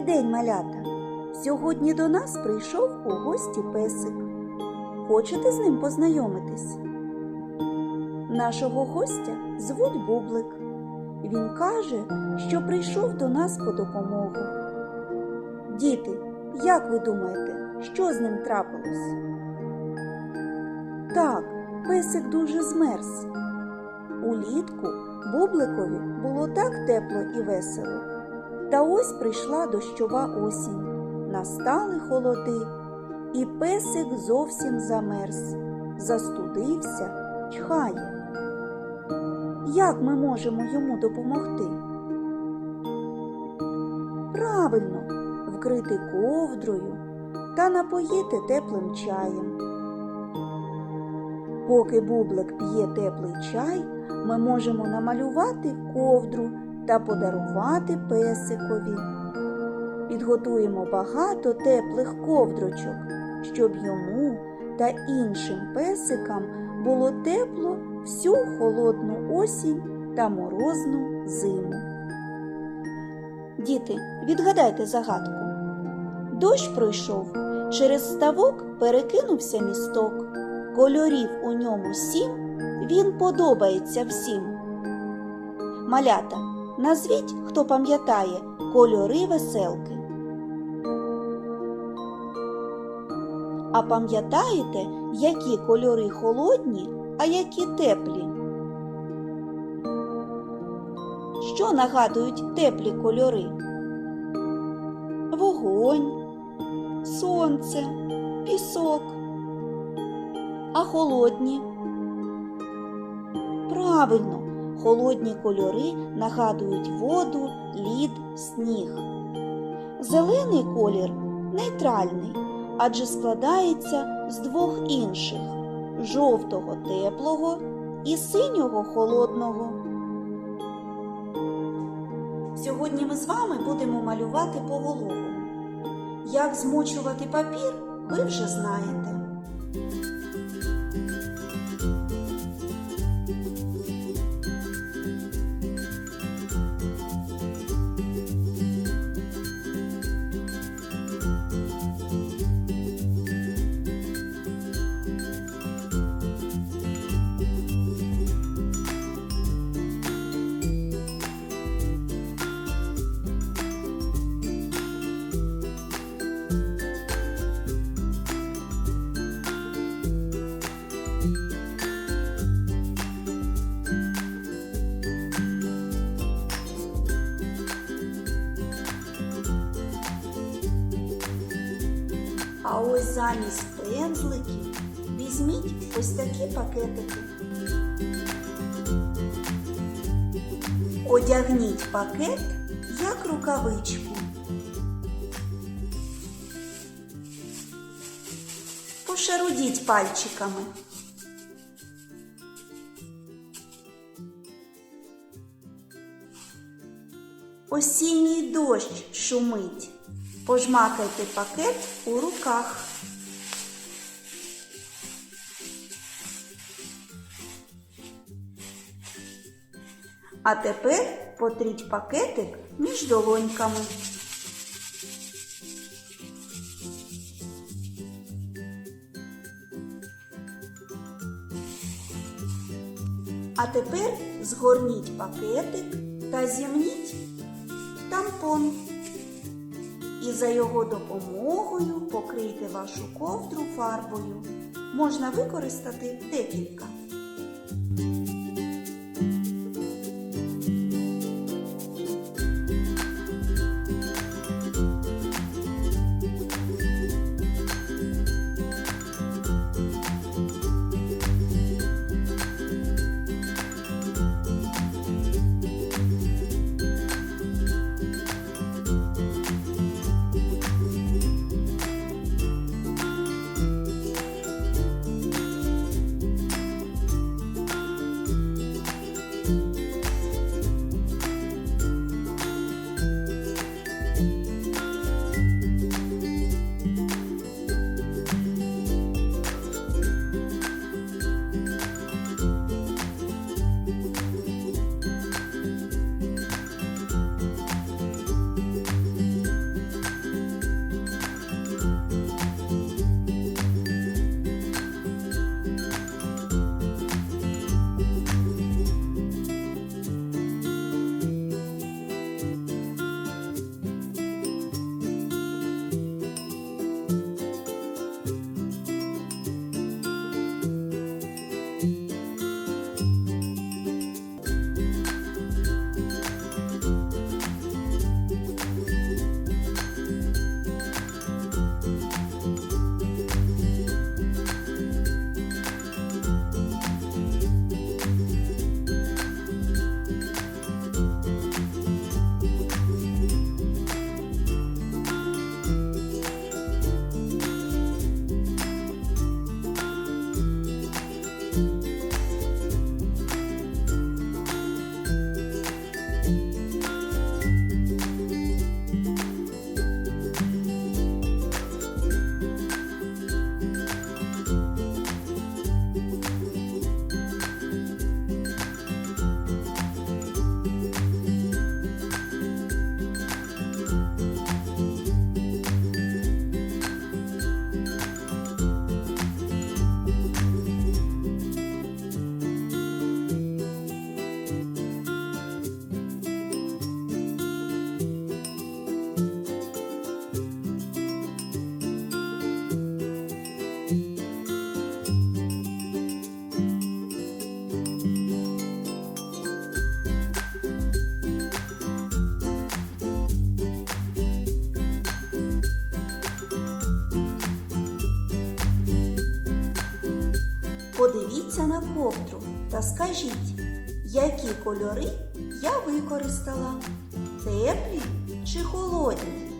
Добрий день, малята! Сьогодні до нас прийшов у гості песик. Хочете з ним познайомитись? Нашого гостя звуть Бублик. Він каже, що прийшов до нас по допомогу. Діти, як ви думаєте, що з ним трапилось? Так, песик дуже змерз. Улітку Бубликові було так тепло і весело. Та ось прийшла дощова осінь, настали холоди, і песик зовсім замерз, застудився, чхає. Як ми можемо йому допомогти? Правильно, вкрити ковдрою та напоїти теплим чаєм. Поки бублик п'є теплий чай, ми можемо намалювати ковдру та подарувати песикові. Підготуємо багато теплих ковдрочок, щоб йому та іншим песикам було тепло всю холодну осінь та морозну зиму. Діти, відгадайте загадку. Дощ пройшов, через ставок перекинувся місток. Кольорів у ньому сім, він подобається всім. Малята, назвіть, хто пам'ятає, кольори веселки. А пам'ятаєте, які кольори холодні, а які теплі? Що нагадують теплі кольори? Вогонь, сонце, пісок. А холодні? Правильно, холодні кольори нагадують воду, лід, сніг. Зелений колір нейтральний, адже складається з двох інших жовтого теплого і синього холодного. Сьогодні ми з вами будемо малювати по вологому. Як змочувати папір, ви вже знаєте. Замість пензликів візьміть ось такі пакетики. Одягніть пакет як рукавичку. Пошарудіть пальчиками. Осінній дощ шумить. Пожмакайте пакет у руках. А тепер потріть пакетик між долоньками. А тепер згорніть пакетик та зімніть тампон і за його допомогою покрийте вашу ковдру фарбою. Можна використати декілька. Подивіться на ковдру та скажіть, які кольори я використала? Теплі чи холодні?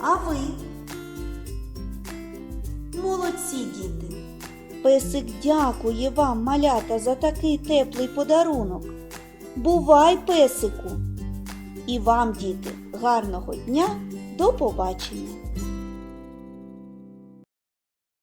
А ви? Молодці, діти! Песик дякує вам, малята, за такий теплий подарунок. Бувай, песику! І вам, діти, гарного дня, до побачення!